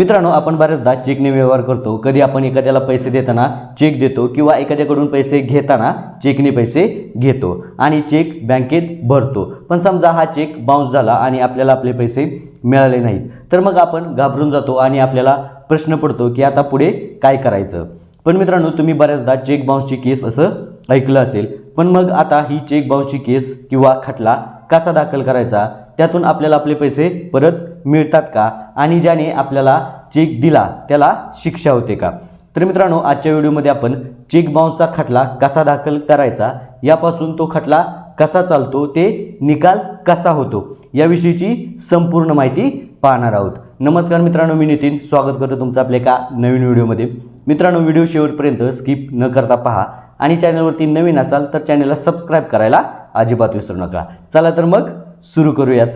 मित्रांनो आपण बऱ्याचदा चेकने व्यवहार करतो. कधी आपण एखाद्याला पैसे देताना चेक देतो किंवा एखाद्याकडून पैसे घेताना चेकने पैसे घेतो आणि चेक बँकेत भरतो. पण समजा हा चेक बाउन्स झाला आणि आपल्याला आपले पैसे मिळाले नाहीत तर मग आपण घाबरून जातो आणि आपल्याला प्रश्न पडतो की आता पुढे काय करायचं? पण मित्रांनो तुम्ही बऱ्याचदा चेक बाउन्सची केस असं ऐकलं असेल पण मग आता ही चेक बाउन्सची केस किंवा खटला कसा दाखल करायचा? त्यातून आपल्याला आपले पैसे परत मिळतात का? आणि ज्याने आपल्याला चेक दिला त्याला शिक्षा होते का? तर मित्रांनो आजच्या व्हिडिओमध्ये आपण चेक बाउन्सचा खटला कसा दाखल करायचा यापासून तो खटला कसा चालतो ते निकाल कसा होतो याविषयीची संपूर्ण माहिती पाहणार आहोत. नमस्कार मित्रांनो मी नितीन. स्वागत करतो तुमचं आपल्या एका नवीन व्हिडिओमध्ये. मित्रांनो व्हिडिओ शेवटपर्यंत स्किप न करता पहा. आणि चॅनलवरती नवीन असाल तर चॅनलला सबस्क्राईब करायला अजिबात विसरू नका. चला तर मग सुरू करूयात.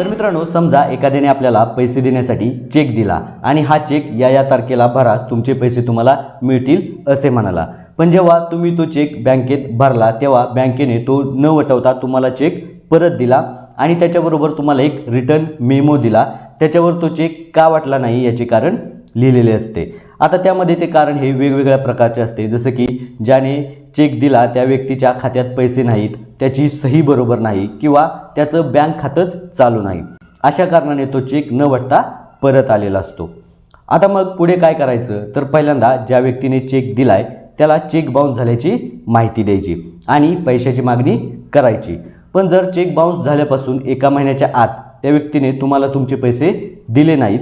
तर मित्रांनो समजा एखाद्याने आपल्याला पैसे देण्यासाठी चेक दिला आणि हा चेक या या तारखेला भरा तुमचे पैसे तुम्हाला मिळतील असे म्हणाला. पण जेव्हा तुम्ही तो चेक बँकेत भरला तेव्हा बँकेने तो न वटवता तुम्हाला चेक परत दिला आणि त्याच्याबरोबर तुम्हाला एक रिटर्न मेमो दिला. त्याच्यावर तो चेक का वाटला नाही याचे कारण लिहिलेले असते. आता त्यामध्ये ते कारण हे वेगवेगळ्या प्रकारचे असते. जसं की ज्याने चेक दिला त्या व्यक्तीच्या खात्यात पैसे नाहीत त्याची सही बरोबर नाही किंवा त्याचं बँक खातंच चालू नाही. अशा कारणाने तो चेक न वाटता परत आलेला असतो. आता मग पुढे काय करायचं? तर पहिल्यांदा ज्या व्यक्तीने चेक दिलाय त्याला चेक बाउन्स झाल्याची माहिती द्यायची आणि पैशाची मागणी करायची. पण जर चेक बाउन्स झाल्यापासून एका महिन्याच्या आत त्या व्यक्तीने तुम्हाला तुमचे पैसे दिले नाहीत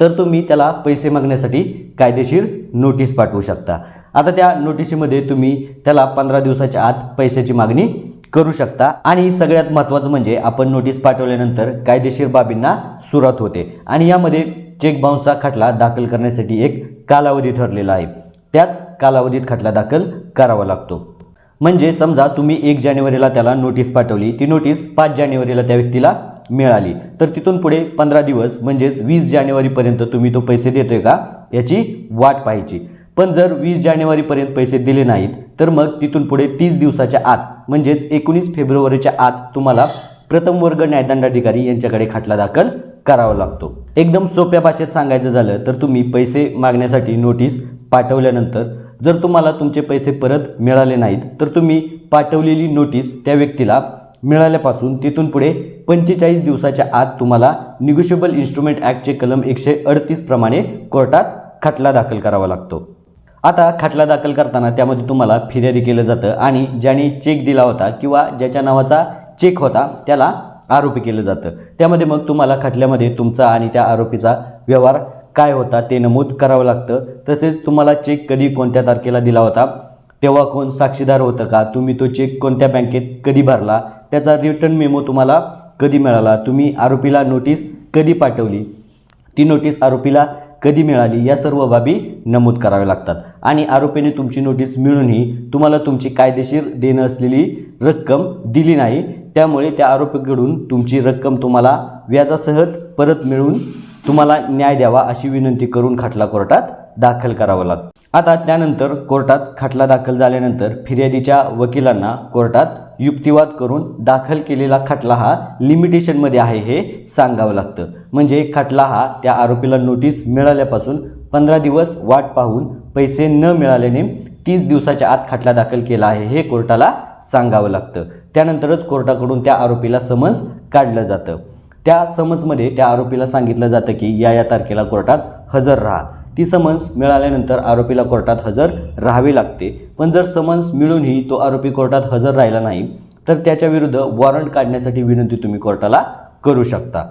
तर तुम्ही त्याला पैसे मागण्यासाठी कायदेशीर नोटीस पाठवू शकता. आता त्या नोटिसीमध्ये तुम्ही त्याला पंधरा दिवसाच्या आत पैशाची मागणी करू शकता. आणि सगळ्यात महत्त्वाचं म्हणजे आपण नोटीस पाठवल्यानंतर कायदेशीर बाबींना सुरुवात होते. आणि यामध्ये चेक बाउन्सचा खटला दाखल करण्यासाठी एक कालावधी ठरलेला आहे. त्याच कालावधीत खटला दाखल करावा लागतो. म्हणजे समजा तुम्ही एक जानेवारीला त्याला नोटीस पाठवली. ती नोटीस पाच जानेवारीला त्या व्यक्तीला मिळाली. तर तिथून पुढे पंधरा दिवस म्हणजेच वीस जानेवारीपर्यंत तुम्ही तो पैसे देतोय का? याची वाट पाहायची. पण जर वीस जानेवारीपर्यंत पैसे दिले नाहीत तर मग तिथून पुढे तीस दिवसाच्या आत म्हणजेच एकोणीस फेब्रुवारीच्या आत तुम्हाला प्रथम वर्ग न्यायदंडाधिकारी यांच्याकडे खटला दाखल करावा लागतो. एकदम सोप्या भाषेत सांगायचं झालं तर तुम्ही पैसे मागण्यासाठी नोटीस पाठवल्यानंतर जर तुम्हाला तुमचे पैसे परत मिळाले नाहीत तर तुम्ही पाठवलेली नोटीस त्या व्यक्तीला मिळाल्यापासून तिथून पुढे पंचेचाळीस दिवसाच्या आत तुम्हाला निगोशिएबल इन्स्ट्रुमेंट ॲक्टचे कलम एकशे अडतीस प्रमाणे कोर्टात खटला दाखल करावा लागतो. आता खटला दाखल करताना त्यामध्ये तुम्हाला फिर्यादी केलं जातं आणि ज्याने चेक दिला होता किंवा ज्याच्या नावाचा चेक होता त्याला आरोपी केलं जातं. त्यामध्ये मग तुम्हाला खटल्यामध्ये तुमचा आणि त्या आरोपीचा व्यवहार काय होता ते नमूद करावं लागतं. तसेच तुम्हाला चेक कधी कोणत्या तारखेला दिला होता तेव्हा कोण साक्षीदार होतं का? तुम्ही तो चेक कोणत्या बँकेत कधी भरला? त्याचा रिटर्न मेमो तुम्हाला कधी मिळाला? तुम्ही आरोपीला नोटीस कधी पाठवली? ती नोटीस आरोपीला कधी मिळाली? या सर्व बाबी नमूद कराव्या लागतात. आणि आरोपीने तुमची नोटीस मिळूनही तुम्हाला तुमची कायदेशीर देणं असलेली रक्कम दिली नाही. त्यामुळे त्या आरोपीकडून तुमची रक्कम तुम्हाला व्याजासहत परत मिळून तुम्हाला न्याय द्यावा अशी विनंती करून खटला कोर्टात दाखल करावा लागतो. आता त्यानंतर कोर्टात खटला दाखल झाल्यानंतर फिर्यादीच्या वकिलांना कोर्टात युक्तिवाद करून दाखल केलेला खटला हा लिमिटेशनमध्ये आहे हे सांगावं लागतं. म्हणजे खटला हा त्या आरोपीला नोटीस मिळाल्यापासून पंधरा दिवस वाट पाहून पैसे न मिळाल्याने तीस दिवसाच्या आत खटला दाखल केला आहे हे कोर्टाला सांगावं लागतं. त्यानंतरच कोर्टाकडून त्या आरोपीला समन्स काढलं जातं. त्या समन्समध्ये त्या आरोपीला सांगितलं जातं की या या तारखेला कोर्टात हजर राहा. ती समन्स मिळाल्यानंतर आरोपीला कोर्टात हजर राहावे लागते. पण जर समन्स मिळूनही तो आरोपी कोर्टात हजर राहिला नाही तर त्याच्याविरुद्ध वॉरंट काढण्यासाठी विनंती तुम्ही कोर्टाला करू शकता.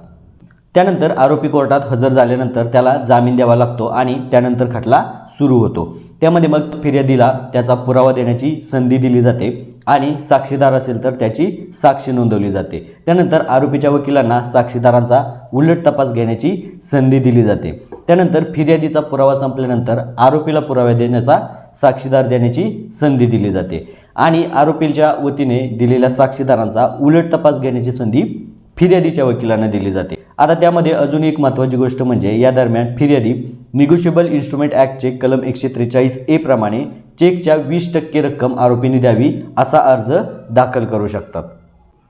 त्यानंतर आरोपी कोर्टात हजर झाल्यानंतर त्याला जामीन द्यावा लागतो आणि त्यानंतर खटला सुरू होतो. त्यामध्ये मग फिर्यादीला त्याचा पुरावा देण्याची संधी दिली जाते आणि साक्षीदार असेल तर त्याची साक्षी नोंदवली जाते. त्यानंतर आरोपीच्या वकिलांना साक्षीदारांचा उलट तपास घेण्याची संधी दिली जाते. त्यानंतर फिर्यादीचा पुरावा संपल्यानंतर आरोपीला पुरावा देण्याचा साक्षीदार देण्याची संधी दिली जाते. आणि आरोपीच्या वतीने दिलेल्या साक्षीदारांचा उलट तपास घेण्याची संधी फिर्यादीच्या वकिलांना दिली जाते. आता त्यामध्ये अजून एक महत्त्वाची गोष्ट म्हणजे या दरम्यान फिर्यादी निगोशिएबल इन्स्ट्रुमेंट ॲक्टचे कलम एकशे त्रेचाळीस ए प्रमाणे चेकच्या वीस टक्के रक्कम आरोपीने द्यावी असा अर्ज दाखल करू शकतात.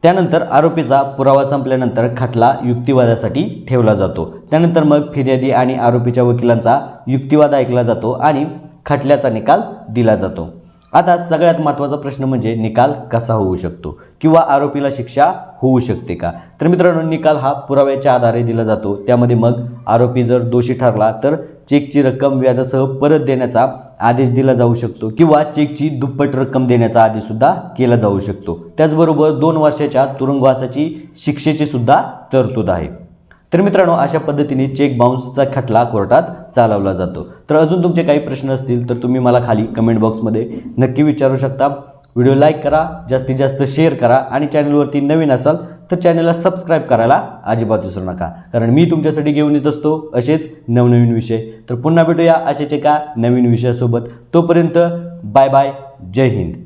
त्यानंतर आरोपीचा पुरावा संपल्यानंतर खटला युक्तिवादासाठी ठेवला जातो. त्यानंतर मग फिर्यादी आणि आरोपीच्या वकिलांचा युक्तिवाद ऐकला जातो आणि खटल्याचा निकाल दिला जातो. आता सगळ्यात महत्त्वाचा प्रश्न म्हणजे निकाल कसा होऊ शकतो किंवा आरोपीला शिक्षा होऊ शकते का? तर मित्रांनो निकाल हा पुराव्याच्या आधारे दिला जातो. त्यामध्ये मग आरोपी जर दोषी ठरला तर चेकची रक्कम व्याजासह परत देण्याचा आदेश दिला जाऊ शकतो किंवा चेकची दुप्पट रक्कम देण्याचा आदेशसुद्धा केला जाऊ शकतो. त्याचबरोबर दोन वर्षाच्या तुरुंगवासाची शिक्षेची सुद्धा तरतूद आहे. तर मित्रांनो अशा पद्धतीने चेक बाउन्सचा खटला कोर्टात चालवला जातो. तर अजून तुमचे काही प्रश्न असतील तर तुम्ही मला खाली कमेंट बॉक्समध्ये नक्की विचारू शकता. व्हिडिओ लाईक करा जास्तीत जास्त शेअर करा आणि चॅनलवरती नवीन असाल तर चॅनलला सबस्क्राईब करायला अजिबात विसरू नका. कारण मी तुमच्यासाठी घेऊन येत असतो असेच नवनवीन विषय. तर पुन्हा भेटूया असेच एका नवीन विषयासोबत. तोपर्यंत बाय बाय जय हिंद.